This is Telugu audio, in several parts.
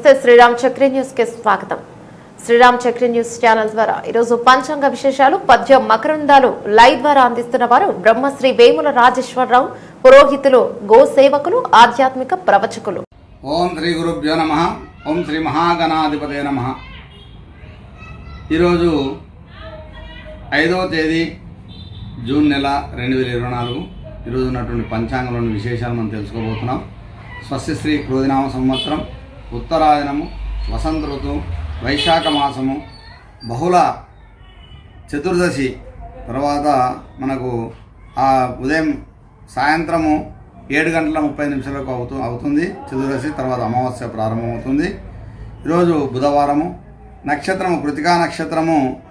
నమస్తే. శ్రీరామ్ చక్రి న్యూస్కి స్వాగతం. శ్రీరామ్ చక్రి న్యూస్ ఛానల్ ద్వారా ఈరోజు పంచాంగ విశేషాలు పద్యం మకరందాలు లైవ్ ద్వారా అందిస్తున్న వారు బ్రహ్మశ్రీ వేముల రాజేశ్వరరావు పురోహితులు గో సేవకులు ఆధ్యాత్మిక ప్రవచకులు. ఓం శ్రీ గురుభ్యో నమ. ఓం శ్రీ మహాగణాధిపతే నమ. ఈరోజు ఐదవ తేదీ జూన్ నెల రెండు వేల ఇరవై నాలుగు. ఈరోజు ఉన్నటువంటి పంచాంగంలోని విశేషాలు మనం తెలుసుకోబోతున్నాం. స్వస్తిశ్రీ క్రోధినామ సంవత్సరం. ఉత్తరాయణము వసంత ఋతువు వైశాఖ మాసము బహుళ చతుర్దశి తర్వాత మనకు ఆ ఉదయం సాయంత్రము ఏడు గంటల ముప్పై నిమిషాలకు అవుతూ అవుతుంది. చతుర్దశి తర్వాత అమావాస్య ప్రారంభమవుతుంది. ఈరోజు బుధవారము. నక్షత్రము కృతికా నక్షత్రము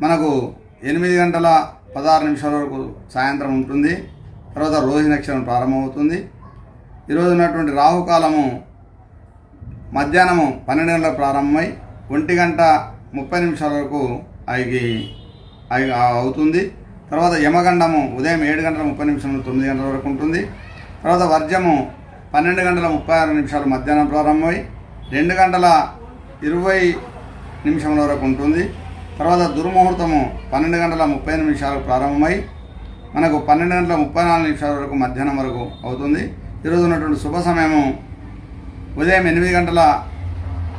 మనకు ఎనిమిది గంటల పదహారు నిమిషాల వరకు సాయంత్రం ఉంటుంది. తర్వాత రోహి నక్షత్రం ప్రారంభమవుతుంది. ఈరోజు ఉన్నటువంటి రాహుకాలము మధ్యాహ్నము పన్నెండు గంటలకు ప్రారంభమై ఒంటి గంట ముప్పై నిమిషాల వరకు అవి అవుతుంది. తర్వాత యమగండము ఉదయం ఏడు గంటల ముప్పై నిమిషాల తొమ్మిది గంటల వరకు ఉంటుంది. తర్వాత వర్జము పన్నెండు గంటల ముప్పై ఆరు నిమిషాలు మధ్యాహ్నం ప్రారంభమై రెండు గంటల ఇరవై నిమిషముల వరకు ఉంటుంది. తర్వాత దుర్ముహూర్తము పన్నెండు గంటల ముప్పై నిమిషాలకు ప్రారంభమై మనకు పన్నెండు గంటల ముప్పై నాలుగు నిమిషాల వరకు మధ్యాహ్నం వరకు అవుతుంది. ఈరోజు ఉన్నటువంటి శుభ సమయము ఉదయం ఎనిమిది గంటల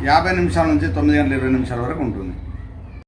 యాభై నిమిషాల నుంచి తొమ్మిది గంటల ఇరవై నిమిషాల వరకు ఉంటుంది.